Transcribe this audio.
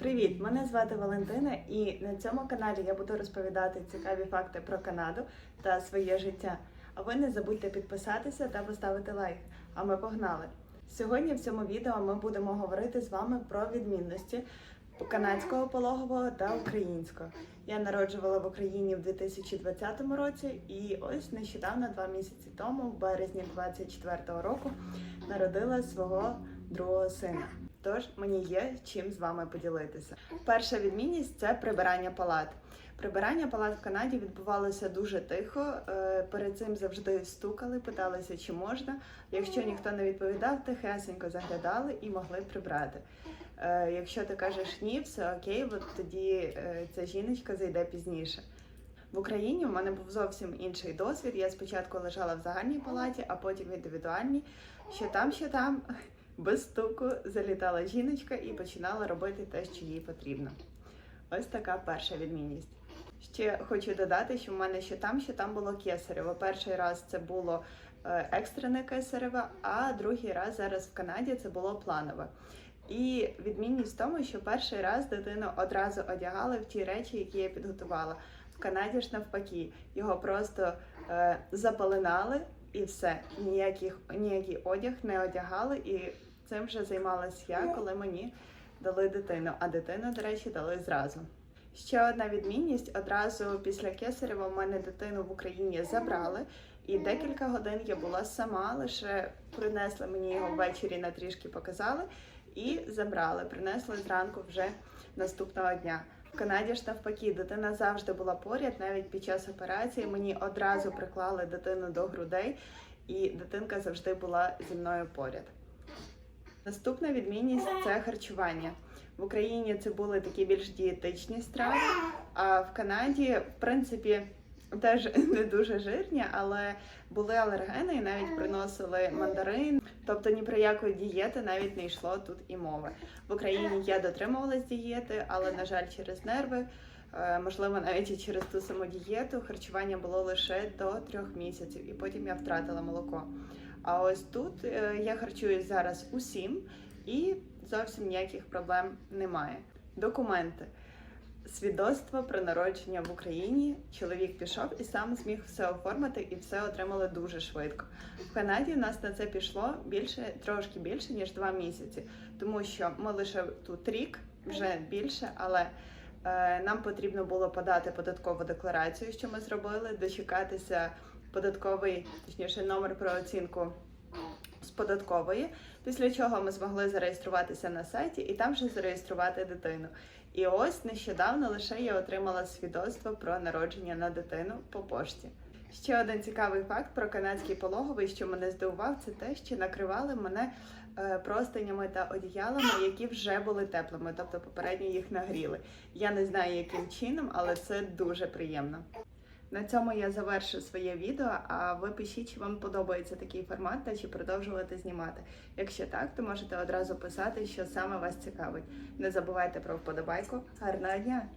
Привіт! Мене звати Валентина, і на цьому каналі я буду розповідати цікаві факти про Канаду та своє життя. А ви не забудьте підписатися та поставити лайк. А ми погнали! Сьогодні в цьому відео ми будемо говорити з вами про відмінності канадського пологового та українського. Я народжувала в Україні в 2020 році, і ось нещодавно, два місяці тому, в березні 24-го року, народила свого другого сина. Тож мені є чим з вами поділитися. Перша відмінність це прибирання палат. Прибирання палат в Канаді відбувалося дуже тихо. Е, Перед цим завжди стукали, питалися, чи можна. Якщо ніхто не відповідав, тихесенько заглядали і могли прибрати. Е, Якщо ти кажеш ні, все окей, от тоді е, ця жіночка зайде пізніше. В Україні у мене був зовсім інший досвід. Я спочатку лежала в загальній палаті, а потім в індивідуальній. Що там, що там, без стуку залітала жіночка і починала робити те, що їй потрібно. Ось така перша відмінність. Ще хочу додати, що в мене що там, що там було кесарево. Перший раз це було е, екстрене кесареве, а другий раз зараз в Канаді це було планове. І відмінність в тому, що перший раз дитину одразу одягали в ті речі, які я підготувала. В Канаді ж навпаки, його просто е, запеленали і все. Ніяких, ніякий одяг не одягали, і цим вже займалась я, коли мені дали дитину. А дитину, до речі, дали зразу. Ще одна відмінність: одразу після Кесарева в мене дитину в Україні забрали, і декілька годин я була сама, лише принесли мені його ввечері на трішки показали і забрали. Принесли зранку вже наступного дня. В Канаді ж навпаки, дитина завжди була поряд, навіть під час операції мені одразу приклали дитину до грудей, і дитинка завжди була зі мною поряд. Наступна відмінність це харчування. В Україні це були такі більш дієтичні страви, а в Канаді, в принципі, теж не дуже жирні, але були алергени і навіть приносили мандарин. Тобто ні про якої дієти навіть не йшло тут і мови. В Україні я дотримувалась дієти, але на жаль, через нерви. е, Можливо, навіть і через ту саму дієту харчування було лише до трьох місяців, і потім я втратила молоко. А ось тут е, я харчуюсь зараз усім і зовсім ніяких проблем немає. Документи. Свідоцтво про народження в Україні. Чоловік пішов і сам зміг все оформити і все отримали дуже швидко. В Канаді в нас на це пішло більше, трошки більше ніж два місяці, тому що ми лише тут рік, вже більше, але е, нам потрібно було подати податкову декларацію, що ми зробили, дочекатися податковий, точніше, номер про оцінку з податкової, після чого ми змогли зареєструватися на сайті і там же зареєструвати дитину. І ось нещодавно лише я отримала свідоцтво про народження на дитину по пошті. Ще один цікавий факт про канадський пологовий, що мене здивував, це те, що накривали мене е, простинями та одіялами, які вже були теплими, тобто попередньо їх нагріли. Я не знаю, яким чином, але це дуже приємно. На цьому я завершу своє відео. А ви пишіть, чи вам подобається такий формат та чи продовжувати знімати. Якщо так, то можете одразу писати, що саме вас цікавить. Не забувайте про вподобайку. Гарного дня!